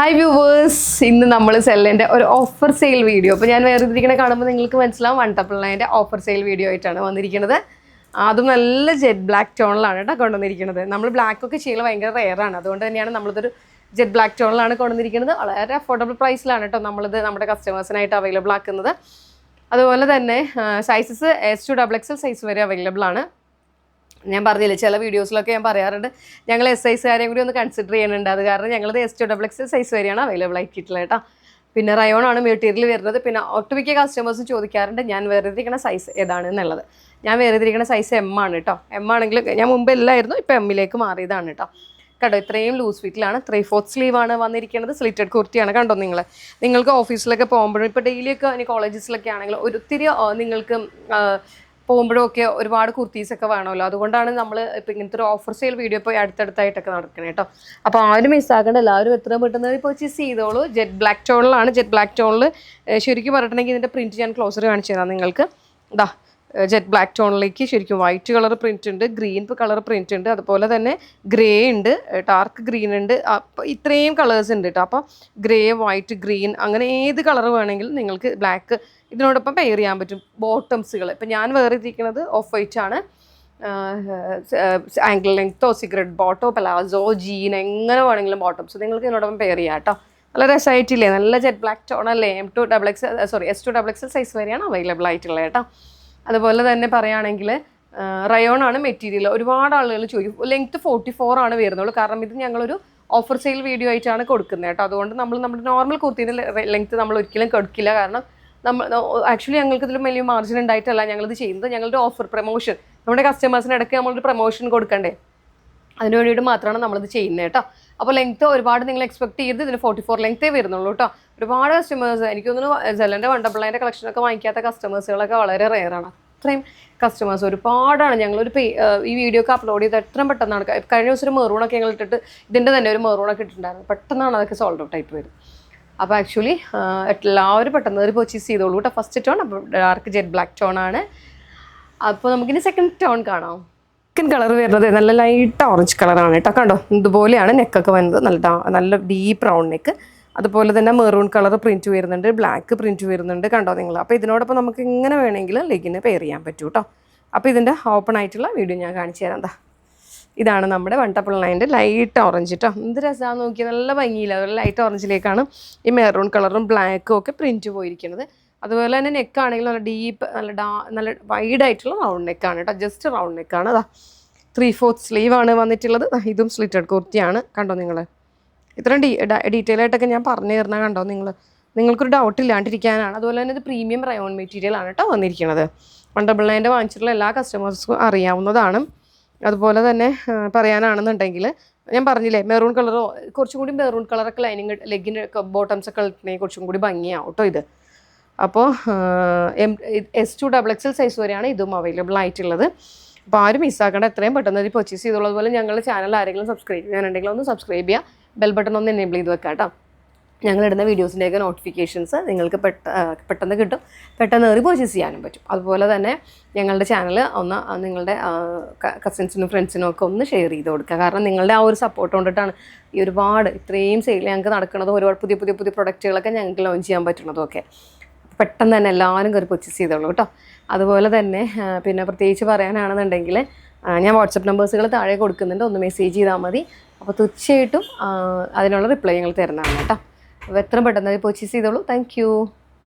Hi viewers ഇന്ന് നമ്മൾ സെല്ലിന്റെ ഒരു ഓഫർ സെയിൽ വീഡിയോ അപ്പോൾ ഞാൻ വേറെ ഇരിക്കണ കാണുമ്പോൾ നിങ്ങൾക്ക് മനസ്സിലാവും വൺ ടപ്പിൾ നയന്റെ ഓഫർ സെയിൽ വീഡിയോ ആയിട്ടാണ് വന്നിരിക്കുന്നത് അതും നല്ല ജെറ്റ് ബ്ലാക്ക് ടോണിലാണ് കേട്ടോ കൊണ്ടുവന്നിരിക്കുന്നത് നമ്മൾ ബ്ലാക്ക് ഒക്കെ ചെയ്യൽ ഭയങ്കര റെയറാണ് അതുകൊണ്ട് തന്നെയാണ് നമ്മളിതൊരു ജെറ്റ് ബ്ലാക്ക് ടോണിലാണ് കൊണ്ടുവന്നിരിക്കുന്നത് വളരെ അഫോർഡബിൾ പ്രൈസിലാണ് കേട്ടോ നമ്മളിത് നമ്മുടെ കസ്റ്റമേഴ്സിനായിട്ട് അവൈലബിൾ ആക്കുന്നത്. അതുപോലെ തന്നെ sizes S to double XL size വരെ അവൈലബിൾ ആണ്. ഞാൻ പറഞ്ഞില്ല ചില വീഡിയോസിലൊക്കെ ഞാൻ പറയാറുണ്ട്. ഞങ്ങൾ എസ് ഐസുകാരെയും കൂടി ഒന്ന് കൺസിഡർ ചെയ്യുന്നുണ്ട്. അത് കാരണം ഞങ്ങൾ S to double X size വരെയാണ് അവൈലബിൾ ആക്കിയിട്ടുള്ളത് കേട്ടോ. പിന്നെ റയോൺ ആണ് മെറ്റീരിയൽ വരുന്നത്. പിന്നെ ഒട്ടുമിക്ക കസ്റ്റമേഴ്സും ചോദിക്കാറുണ്ട് ഞാൻ വേറെതിരിക്കുന്ന സൈസ് ഏതാണ് എന്നുള്ളത്? ഞാൻ വേറെതിരിക്കുന്ന സൈസ് എം ആണ് കേട്ടോ. എം ആണെങ്കിൽ ഞാൻ മുമ്പ് എല്ലായിരുന്നു ഇപ്പോൾ എമ്മിലേക്ക് മാറിയതാണ് കേട്ടോ. കണ്ടോ ഇത്രയും ലൂസ് ഫിറ്റിലാണ് ത്രീ ഫോർത്ത് സ്ലീവ് ആണ് വന്നിരിക്കുന്നത്. സ്ലിറ്റഡ് കുർത്തിയാണ് കണ്ടോ നിങ്ങൾ നിങ്ങൾക്ക് ഓഫീസിലൊക്കെ പോകുമ്പോഴും ഇപ്പോൾ ഡെയിലിയൊക്കെ ഇനി കോളേജസിലൊക്കെ ആണെങ്കിൽ ഒത്തിരി നിങ്ങൾക്ക് പോകുമ്പോഴും ഒക്കെ ഒരുപാട് കുർത്തീസ് ഒക്കെ വേണമല്ലോ. അതുകൊണ്ടാണ് നമ്മൾ ഇപ്പം ഇങ്ങനത്തെ ഒരു ഓഫർ സെയിൽ വീഡിയോ ഇപ്പോൾ അടുത്തടുത്തായിട്ടൊക്കെ നടക്കണേ കേട്ടോ അപ്പോൾ ആരും മിസ് മിസ്സാക്കേണ്ട എല്ലാവരും എത്രയും പെട്ടെന്ന് പർച്ചേസ് ചെയ്തോളൂ. ജെറ്റ് ബ്ലാക്ക് ടോണിലാണ് ജെറ്റ് ബ്ലാക്ക് ടോണിൽ ശരിക്കും പറഞ്ഞിട്ടുണ്ടെങ്കിൽ ഇതിന്റെ പ്രിന്റ് ഞാൻ ക്ലോസർ കാണിച്ചു തരാം നിങ്ങൾക്ക്. ഇതാ ജെറ്റ് ബ്ലാക്ക് ടോണിലേക്ക് ശരിക്കും വൈറ്റ് കളർ പ്രിന്റ് ഉണ്ട് ഗ്രീൻ കളർ പ്രിന്റ് ഉണ്ട് അതുപോലെ തന്നെ ഗ്രേ ഉണ്ട് ഡാർക്ക് ഗ്രീൻ ഉണ്ട് അപ്പോൾ ഇത്രയും കളേഴ്സ് ഉണ്ട് കേട്ടോ അപ്പോൾ ഗ്രേ വൈറ്റ് ഗ്രീൻ അങ്ങനെ ഏത് കളർ വേണമെങ്കിലും നിങ്ങൾക്ക് ബ്ലാക്ക് ഇതിനോടൊപ്പം പെയർ ചെയ്യാൻ പറ്റും. ബോട്ടംസുകൾ ഇപ്പം ഞാൻ വേറെ ഇരിക്കുന്നത് ഓഫ് വൈറ്റ് ആണ്. ആംഗിൾ ലെങ്ത്തോ സിഗരറ്റ് ബോട്ടോ പലാസോ ജീൻ എങ്ങനെ വേണമെങ്കിലും ബോട്ടംസ് നിങ്ങൾക്ക് ഇതിനോടൊപ്പം പെയർ ചെയ്യാം കേട്ടോ നല്ല രസമായിട്ടില്ലേ നല്ല jet black ടോണല്ലേ M to double X sorry S to double X size വരെയാണ് അവൈലബിൾ ആയിട്ടുള്ളത് കേട്ടോ അതുപോലെ തന്നെ പറയുകയാണെങ്കിൽ റയോൺ ആണ് മെറ്റീരിയൽ ഒരുപാട് ആളുകൾ ചോദിക്കും ലെങ്ത് ഫോർട്ടി ഫോർ ആണ് വരുന്നുള്ളൂ. കാരണം ഇത് ഞങ്ങളൊരു ഓഫർ സെയിൽ വീഡിയോ ആയിട്ടാണ് കൊടുക്കുന്നത് കേട്ടോ. അതുകൊണ്ട് നമ്മൾ നമ്മുടെ നോർമൽ കുർത്തീന്റെ ലെങ്ത് നമ്മൾ ഒരിക്കലും കൊടുക്കില്ല. കാരണം നമ്മൾ ആക്ച്വലി ഞങ്ങൾക്ക് ഇതിൽ വലിയ മാർജിൻ ഉണ്ടായിട്ടല്ല ഞങ്ങളിത് ചെയ്യുന്നത്. ഞങ്ങളുടെ ഓഫർ പ്രൊമോഷൻ നമ്മുടെ കസ്റ്റമേഴ്സിന് ഇടയ്ക്ക് നമ്മളൊരു പ്രൊമോഷൻ കൊടുക്കണ്ടേ? അതിന് വേണ്ടിയിട്ട് മാത്രമാണ് നമ്മളിത് ചെയ്യുന്നത് കേട്ടോ. അപ്പോൾ ലെങ്ത്ത് ഒരുപാട് നിങ്ങൾ എക്സ്പെക്ട് ചെയ്ത് ഇതിന് ഫോർട്ടി ഫോർ ലെങ്ത്തേ വരുന്നുള്ളൂ കേട്ടോ ഒരുപാട് കസ്റ്റമേഴ്സ് എനിക്ക് തോന്നുന്നു സെലന്റെ വണ്ടപ്പിള്ളേന്റെ കളക്ഷനൊക്കെ വാങ്ങിക്കാത്ത കസ്റ്റമേഴ്സുകളൊക്കെ വളരെ റെയറാണ് അത്രയും കസ്റ്റമേഴ്സ് ഒരുപാടാണ് ഞങ്ങളൊരു പേ ഈ വീഡിയോ ഒക്കെ അപ്ലോഡ് ചെയ്ത് എത്രയും പെട്ടെന്നാണ് കഴിഞ്ഞ ദിവസം ഒരു മെറൂണൊക്കെ ഞങ്ങൾ ഇട്ടിട്ട് ഇതിന്റെ തന്നെ ഒരു മെറൂണൊക്കെ ഇട്ടിട്ടുണ്ടായിരുന്നു. പെട്ടെന്നാണ് അതൊക്കെ സോൾഡ് ഔട്ട് ആയിട്ട് വരും അപ്പോൾ ആക്ച്വലി എല്ലാവരും പെട്ടെന്ന് ഒരു പർച്ചേസ് ചെയ്തോളൂ കേട്ടോ ഫസ്റ്റ് ടോൺ അപ്പോൾ ഡാർക്ക് ജെറ്റ് ബ്ലാക്ക് ടോൺ ആണ്. അപ്പോൾ നമുക്കിനി സെക്കൻഡ് ടോൺ കാണാം. സെക്കൻഡ് കളർ വരുന്നത് നല്ല ലൈറ്റ് ഓറഞ്ച് കളറാണ് കേട്ടോ. കണ്ടോ? ഇതുപോലെയാണ് നെക്കൊക്കെ വരുന്നത് നല്ല നല്ല ഡീപ്പ് ബ്രൗൺ നെക്ക് അതുപോലെ തന്നെ മെറൂൺ കളർ പ്രിന്റ് വരുന്നുണ്ട്. ബ്ലാക്ക് പ്രിന്റ് വരുന്നുണ്ട്. കണ്ടോ നിങ്ങൾ? അപ്പോൾ ഇതിനോടൊപ്പം നമുക്ക് ഇങ്ങനെ വേണമെങ്കിൽ ലെഗിന് പെയർ ചെയ്യാൻ പറ്റൂ കേട്ടോ. അപ്പോൾ ഇതിന്റെ ഓപ്പൺ ആയിട്ടുള്ള വീഡിയോ ഞാൻ കാണിച്ചു തരാം എന്താ ഇതാണ് നമ്മുടെ വൺ ടപ്പിൾ നയന്റെ ലൈറ്റ് ഓറഞ്ച് കേട്ടോ എന്ത് രസമാണെന്ന് നോക്കിയാൽ നല്ല ഭംഗിയില്ല. ലൈറ്റ് ഓറഞ്ചിലേക്കാണ് ഈ മെറൂൺ കളറും ബ്ലാക്കും ഒക്കെ പ്രിന്റ് പോയിരിക്കുന്നത്. അതുപോലെ തന്നെ നെക്ക് ആണെങ്കിൽ നല്ല ഡീപ്പ് നല്ല ഡാ നല്ല വൈഡ് ആയിട്ടുള്ള റൗണ്ട് നെക്കാണ് കേട്ടോ. ജസ്റ്റ് റൗണ്ട് നെക്കാണ് അതാ ത്രീ ഫോർത്ത് സ്ലീവ് ആണ് വന്നിട്ടുള്ളത്. ഇതും സ്ലിറ്റഡ് കുർത്തിയാണ് കണ്ടോ നിങ്ങൾ ഇത്രയും ഡീ ഡീറ്റെയിൽ ആയിട്ടൊക്കെ ഞാൻ പറഞ്ഞു തരുന്ന കണ്ടോ നിങ്ങൾ നിങ്ങൾക്കൊരു ഡൗട്ട് ഇല്ലാണ്ടിരിക്കാനാണ്. അതുപോലെ തന്നെ ഇത് പ്രീമിയം റയോൺ മെറ്റീരിയൽ ആണ് കേട്ടോ വന്നിരിക്കുന്നത് വൺ ഡബിൾ നയന്റെ വാങ്ങിച്ചിട്ടുള്ള എല്ലാ കസ്റ്റമേഴ്സും അറിയാവുന്നതാണ്. അതുപോലെ തന്നെ പറയാനാണെന്നുണ്ടെങ്കിൽ ഞാൻ പറഞ്ഞില്ലേ മെറൂൺ കളറോ കുറച്ചും കൂടി മെറൂൺ കളറൊക്കെ ലൈനിങ് ലെഗിന്റെ ബോട്ടംസ് ഒക്കെ ഇട്ടിട്ടുണ്ടെങ്കിൽ കുറച്ചും കൂടി ഭംഗിയാവും കേട്ടോ ഇത്. അപ്പോൾ M S to double XL size വരെയാണ് ഇതും അവൈലബിൾ ആയിട്ടുള്ളത്. അപ്പോൾ ആരും മിസ്സാക്കേണ്ട എത്രയും പെട്ടെന്ന് ഇത് പർച്ചേസ് ചെയ്തോളൂ. അതുപോലെ ഞങ്ങളുടെ ചാനൽ ആരെങ്കിലും സബ്സ്ക്രൈബ് ചെയ്യാനുണ്ടെങ്കിൽ ഒന്ന് സബ്സ്ക്രൈബ് ചെയ്യുക ബെൽ ബട്ടൺ ഒന്ന് എനേബിൾ ചെയ്ത് വെക്കാം കേട്ടോ ഞങ്ങളിടുന്ന വീഡിയോസിന്റെയൊക്കെ നോട്ടിഫിക്കേഷൻസ് നിങ്ങൾക്ക് പെട്ട പെട്ടെന്ന് കിട്ടും. പെട്ടെന്ന് ഏറി പർച്ചേസ് ചെയ്യാനും പറ്റും. അതുപോലെ തന്നെ ഞങ്ങളുടെ ചാനൽ ഒന്ന് നിങ്ങളുടെ കസിൻസിനും ഫ്രണ്ട്സിനും ഒക്കെ ഒന്ന് ഷെയർ ചെയ്ത് കൊടുക്കുക. കാരണം നിങ്ങളുടെ ആ ഒരു സപ്പോർട്ട് കൊണ്ടിട്ടാണ് ഈ ഒരുപാട് ഇത്രയും സെയിൽ ഞങ്ങൾക്ക് നടക്കുന്നതും ഒരുപാട് പുതിയ പുതിയ പുതിയ പ്രൊഡക്റ്റുകളൊക്കെ ഞങ്ങൾക്ക് ലോഞ്ച് ചെയ്യാൻ പറ്റുന്നതും ഒക്കെ. പെട്ടെന്ന് തന്നെ എല്ലാവരും കയറി പർച്ചേസ് ചെയ്തോളൂ കേട്ടോ. അതുപോലെ തന്നെ പിന്നെ പ്രത്യേകിച്ച് പറയാനാണെന്നുണ്ടെങ്കിൽ ഞാൻ വാട്സപ്പ് നമ്പേഴ്സുകൾ താഴെ കൊടുക്കുന്നുണ്ട്. ഒന്ന് മെസ്സേജ് ചെയ്താൽ മതി. അപ്പോൾ തീർച്ചയായിട്ടും അതിനുള്ള റിപ്ലൈ ഞങ്ങൾ തരുന്നതാണ് കേട്ടോ. അപ്പോൾ എത്രയും പെട്ടെന്ന് പർച്ചേസ് ചെയ്തോളൂ. താങ്ക്